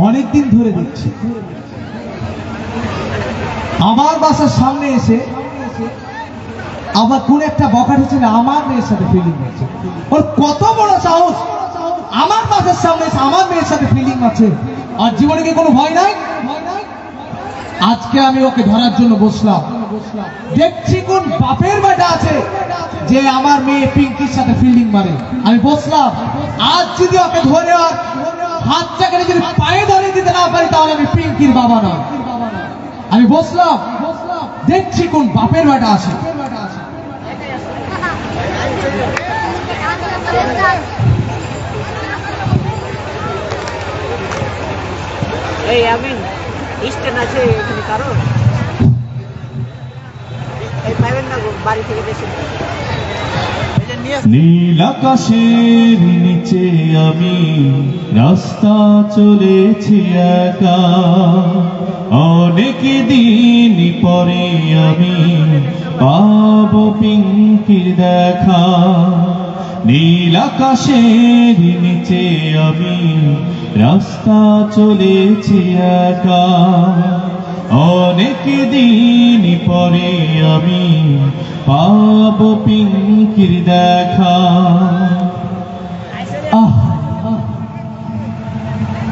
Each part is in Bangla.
অনেকদিন ধরে দেখছি। আমার বাসার সামনে এসে আবার কোন একটা বকাট ছেলে আমার মেয়ের সাথে ফিলিং আছে ওর কত বড় সাহস! আমার বাসার সামনে এসে আমার মেয়ের সাথে ফিলিং আছে। আর জীবনে কি কোনো ভয় নাই? আজকে আমি ওকে ধরার জন্য বসলাম। দেখছি কোন বাপের বেটা আছে যে আমার মেয়ে পিঙ্কির সাথে ফিল্ডিং মারে। আমি বসলাম, আজ যদি ওকে ধরে আর হাত চাকরি যদি পায়ে ধরে দিতে না পারি, তাহলে আমি পিঙ্কির বাবা না আমি বসলাম। দেখছি কোন বাপের বেটা আছে। এই, আমিন স্ট্যান্ড আছে এখানে কারও? এই না বাড়ি থেকে বেশি। নীল আকাশের নিচে আমি রাস্তা চলেছি একা। অনেক দিন পরে আমি পাব পিঙ্কির দেখা। নীল আকাশের নিচে আমি রাস্তা চলেছি একা। অনেক দিন পরে আমি পাব পিঙ্কির দেখা। আহ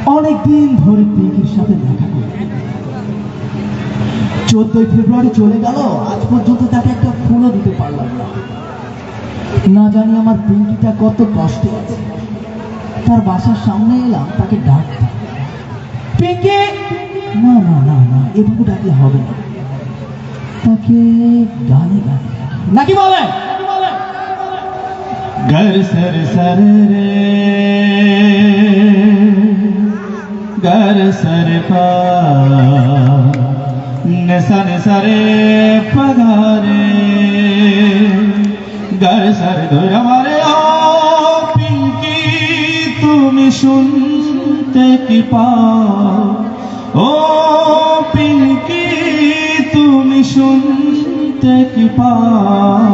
অনেকদিন ধরে পিঙ্কির সাথে দেখা করি চোদ্দই ফেব্রুয়ারি চলে গেল, আজ পর্যন্ত তাকে একটা ফুলও দিতে পারলাম না। না জানি আমার পিঙ্কিটা কত কষ্টে আছে। তার বাসার সামনে এলাম, তাকে ডাকতে। পিঙ্কি! না না না না, এভাবে ডাকলে হবে না। তাকে গানে গানে। নাকি বলে? घर सर सर रे घर सर पा सन सरे पगारे घर सर ধরে আমারে ও পিঙ্কি তুমি শুনতে কি পাও ও পিঙ্কি তুমি শুনতে কি পাও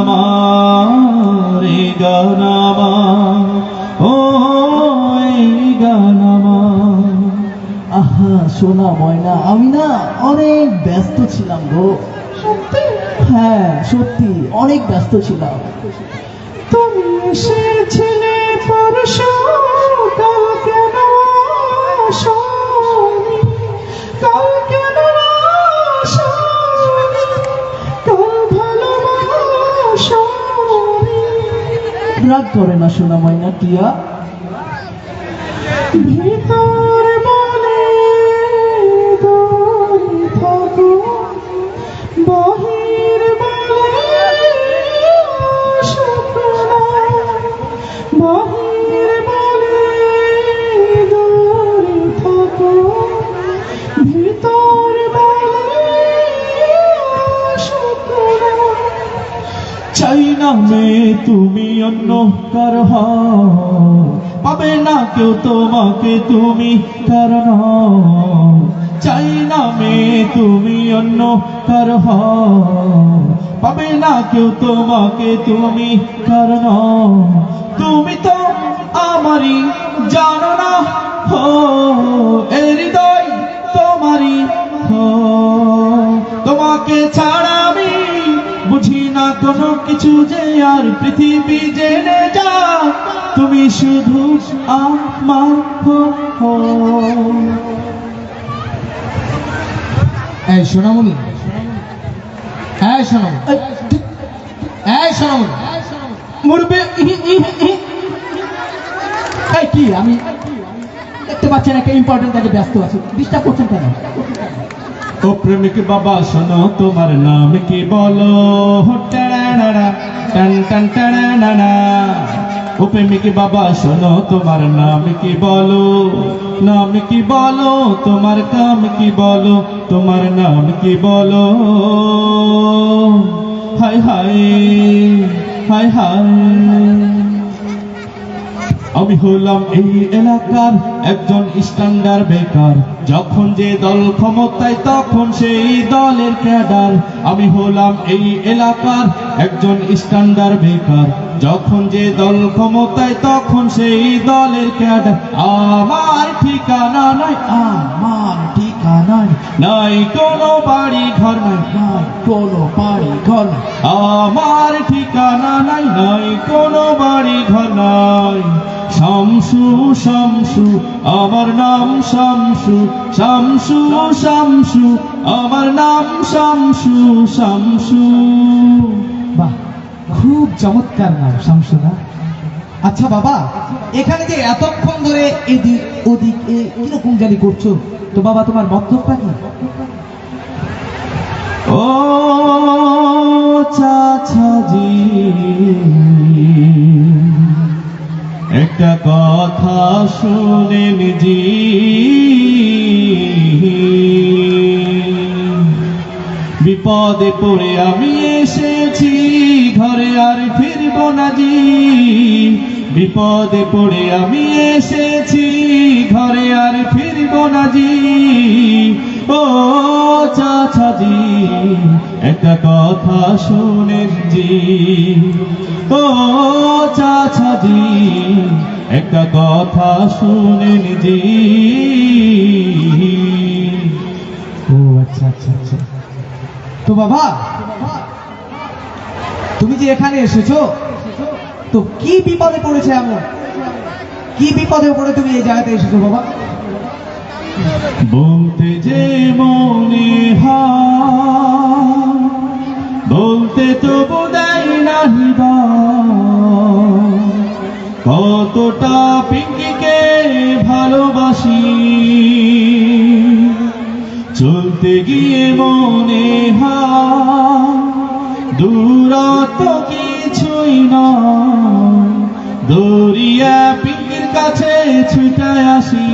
আমার এই গান আমার ও এই গান আমার আহা সোনা ময়না আমি না অনেক ব্যস্ত ছিলাম গো। হ্যাঁ সত্যি অনেক ব্যস্ত ছিলাম। তুমি এসেছিলে পরশু রাগ করে না সোনা মাইনা টিয়া? ভিতর চাই না মেয়ে তুমি অন্য কার পাবে না কেউ তোমাকে, তুমি কারণ চাই না মেয়ে তুমি অন্য কার পাবে না কেউ তোমাকে, তুমি কারণ তুমি তো আমারই জানো না কোনো কিছু যে আর পৃথিবী জেনে যা তুমি শুধু আমার। এই সোনামণি। এই সোনামণি। এই সোনামণি। মুরবে এই কি? আমি দেখতে পাচ্ছেন একটা ইম্পর্টেন্ট কাজে ব্যস্ত আছি। ডিস্টার্ব করছেন কেন? ও প্রেমিক বাবা শোনো তোমার নাম কি বলো? হো ও প্রেমিক বাবা, শোনো তোমার নাম কি বলো? নাম কি বলো? তোমার কাম কি বলো? তোমার নাম কি বলো? Hi hi hi hi. আমি হলাম এই এলাকার একজন স্ট্যান্ডার বেকার যখন যে দল ক্ষমতায়, তখন সেই দলের ক্যাডার আমি হলাম এই এলাকার একজন স্ট্যান্ডার বেকার যখন যে দল ক্ষমতায়, তখন সেই দলের ক্যাডার আমার ঠিকানা নাই, আমার ঠিকানা নাই। কোনো বাড়ি ঘর নাই নাই কোনো বাড়ি ঘর আমার ঠিকানা নাই নাই কোনো বাড়ি ঘর নাই। শামসু শামসু আমার নাম শামসু শামসু শামসু আমার নাম শামসু শামসু। বাহ খুব চমৎকার নাম শামসুদা আচ্ছা বাবা এখানে যে এতক্ষণ ধরে এদিক ওদিক এ কীরকম জানি করছ? তো বাবা তোমার মতলবটা কি? ও চাচাজি একটা কথা শুনেন জি বিপদে পড়ে আমি এসেছি, ঘরে আর ফিরব না জি। বিপদে পড়ে আমি এসেছি, ঘরে আর ফিরব না জি। ও চাচাজি একটা কথা শুনেন জি ও চাচাজি একটা কথা শুনেন জি ও আচ্ছা আচ্ছা আচ্ছা। তো বাবা, তুমি যে এখানে এসেছ, তো কি বিপদে পড়েছে এমন? কি বিপদে পড়ে তুমি এই জায়গাতে এসেছ বাবা? বলতে যে কতটা পিঙ্কিকে ভালোবাসি। চলতে গিয়ে মনে দূরত্ব কিছুই না দরিয়া পিঙ্কির কাছে ছুটায় আসি।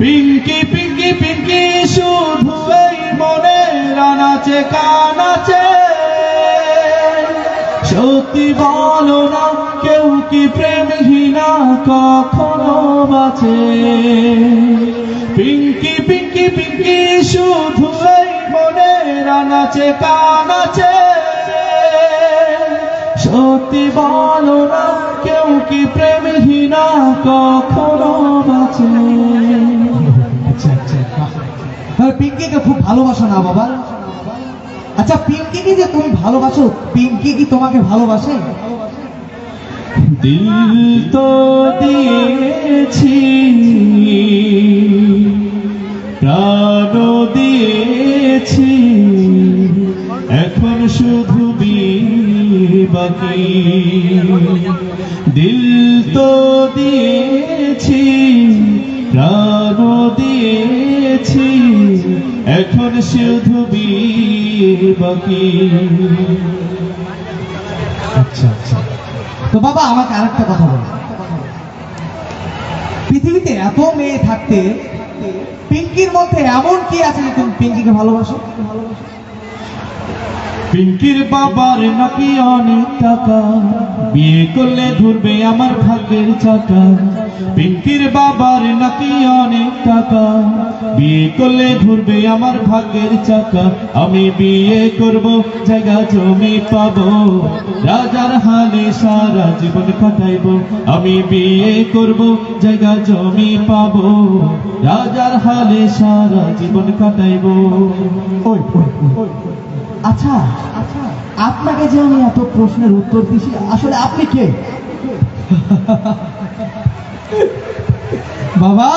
পিঙ্কি পিঙ্কি পিঙ্কি, শুধু এই মনে রানাচে কানাচে সত্যি বলো না, কেউ কি প্রেমহীনা কখনো বাঁচে? পিঙ্কি পিঙ্কি পিঙ্কি, শুধু এই মনে রানাচে কানাচে সত্যি বলো না, কেউ কি প্রেমহীনা কখনো বাঁচে? আচ্ছা আচ্ছা বাহ। পিঙ্কিকে খুব ভালোবাসো না বাবা। আচ্ছা পিঙ্কিকে যে তুমি ভালোবাসো? পিঙ্কি কি তোমাকে ভালোবাসে? দিল তো দিয়েছি এখন শুধু বাকি দিল তো দিয়েছি প্রাণ দিয়েছি এখন শুধু বাকি। আচ্ছা আচ্ছা। তো বাবা, আমাকে আরেকটা কথা বলো। পৃথিবীতে এত মেয়ে থাকতে পিঙ্কির মধ্যে এমন কি আছে যে তুমি পিঙ্কিকে ভালোবাসো? পিঙ্কির বাবার নাকি অনেক টাকা। বিয়ে করলে ধরবে আমার ভাগ্যের চাকা। পিঙ্কির বাবার নাকি অনেক টাকা। বিয়ে করলে ধরবে আমার ভাগ্যের চাকা। আমি বিয়ে করব জায়গা জমি পাবো। রাজার হালে সারা জীবন কাটাইবো। আমি বিয়ে করব জায়গা জমি পাবো। রাজার হালে সারা জীবন কাটাইবো। ওই ওই, ওই। আচ্ছা আপনাকে যে আমি এত প্রশ্নের উত্তর দিছি আসলে আপনি কে? বাবা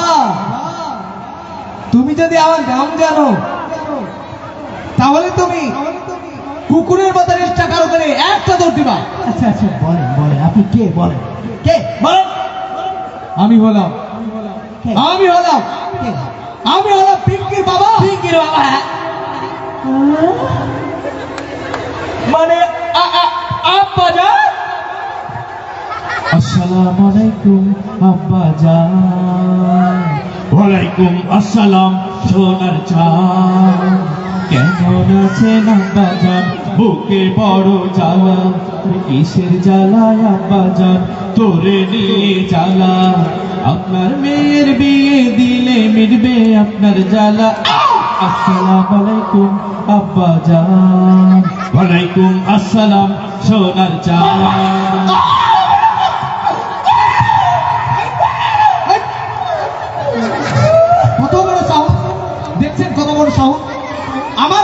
তুমি যদি আমার নাম জানো তাহলে তুমি কুকুরের মতো চেষ্টা কারও করে একটা দৌড় দিবা। আচ্ছা আচ্ছা বলেন বলেন আপনি কে বলেন? কে? বলেন। আমি হলাম। আমি হলাম। আমি হলাম পিঙ্কির বাবা। পিঙ্কির বাবা মানে আ- আব্বা যান আসসালামু আলাইকুম আব্বা জান। ওয়ালাইকুম আসসালাম সোনার চাঁদ কেমন আছেন আব্বাজান বুকে বড় জ্বালা কিসের জ্বালায় আব্বাজান তোরে নিয়ে জ্বালা। আপনার মেয়ের বিয়ে দিলে মিটবে আপনার জ্বালা। আসসালাম আলাইকুম আব্বাজান ওয়ালাইকুম আসসালাম, সোনার চাঁদ কত বড় কত আমার আমার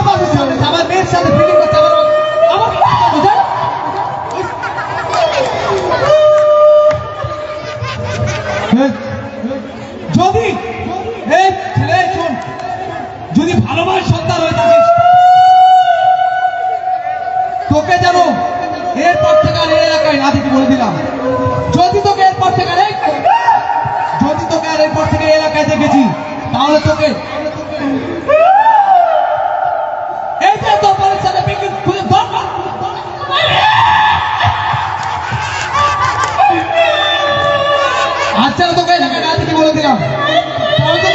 যদি ভালোবাস সন্তান হয়ে থাকিস না দেখি বলে দিলাম। যদি তোকে এরপর থেকে যদি তোকে আর এরপর থেকে এলাকায় দেখেছি, তাহলে তোকে এই যে তোর আচ্ছা তোকে এলাকায় না বলে দিলাম। তাহলে তো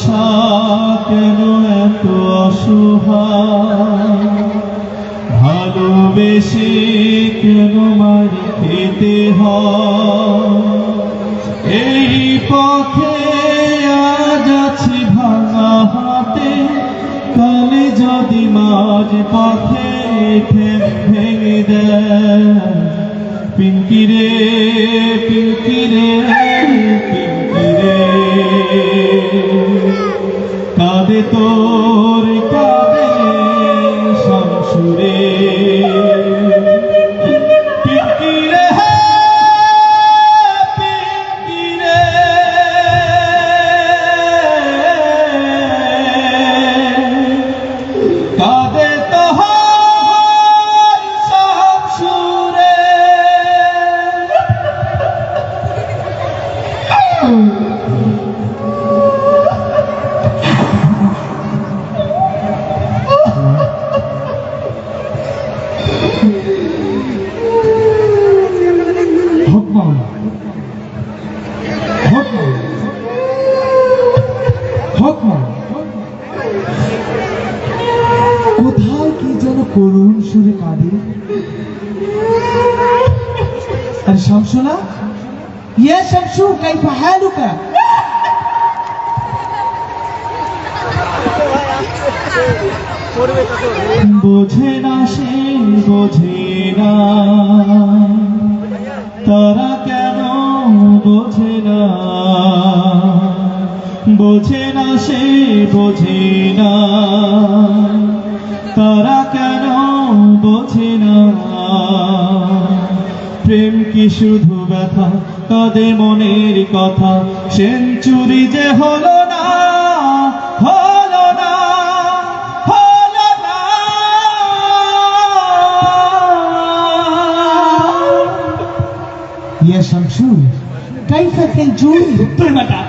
ভালোবাসা কেন এত অসহায়? ভালোবেসে কেন মারি খেতে এই পথে আজ আছি ভাঙা হাতে, কালে যদি মাঝ পথে ভেঙে দেয়। পিঙ্কি রে পিঙ্কি তোর কাঁদে শামসুরে। পিঙ্কি কাইফা হালুকা করবে তো তো। বোঝে না সে, বোঝে না। তারা কেন বোঝে না? বোঝে না সে, বোঝে না। তারা কেন বোঝে না? প্রেম কি শুধু ব্যথা? তাদের মনের কথা। সেঞ্চুরি যে হলো না হলো না হলো না। ইয়ে শামসু কাইফা কেঞ্জুরি তুই বেটা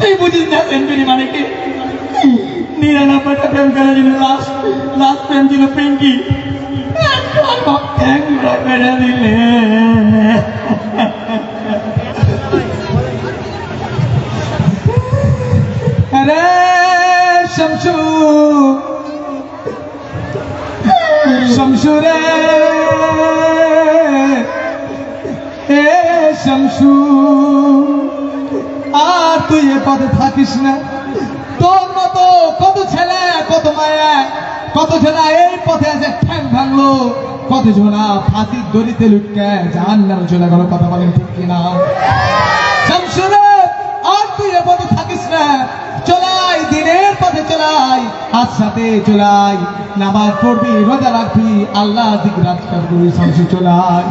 তুই বুঝিস না সেঞ্চুরি মানে কি? নিরানব্বইটা প্রেম করে ছিল লাস্ট লাস্ট প্রেম ছিল পিঙ্কি করে দিলে আরে শামসু শামসু রে এ শামসু আর তুই এ পথে থাকিস না। তোর মতো কত ছেলে, কত মায়া, কত ছেলে এই পথে আছে, ঠ্যাং ভাঙলো। কত ঝোলা ফাঁসির দড়িতে লুটকে জাহান নামে চলে গেল কথা বলেন ঠিক কিনা? শামসুরে আর তুই এ পথে থাকিস না। চলাই দিনের পথে চলাই হাত সাথে চলাই নামাজ পড়বি রোজা রাখবি আল্লাহ দিক রাজকার করবি শামসু চলাই।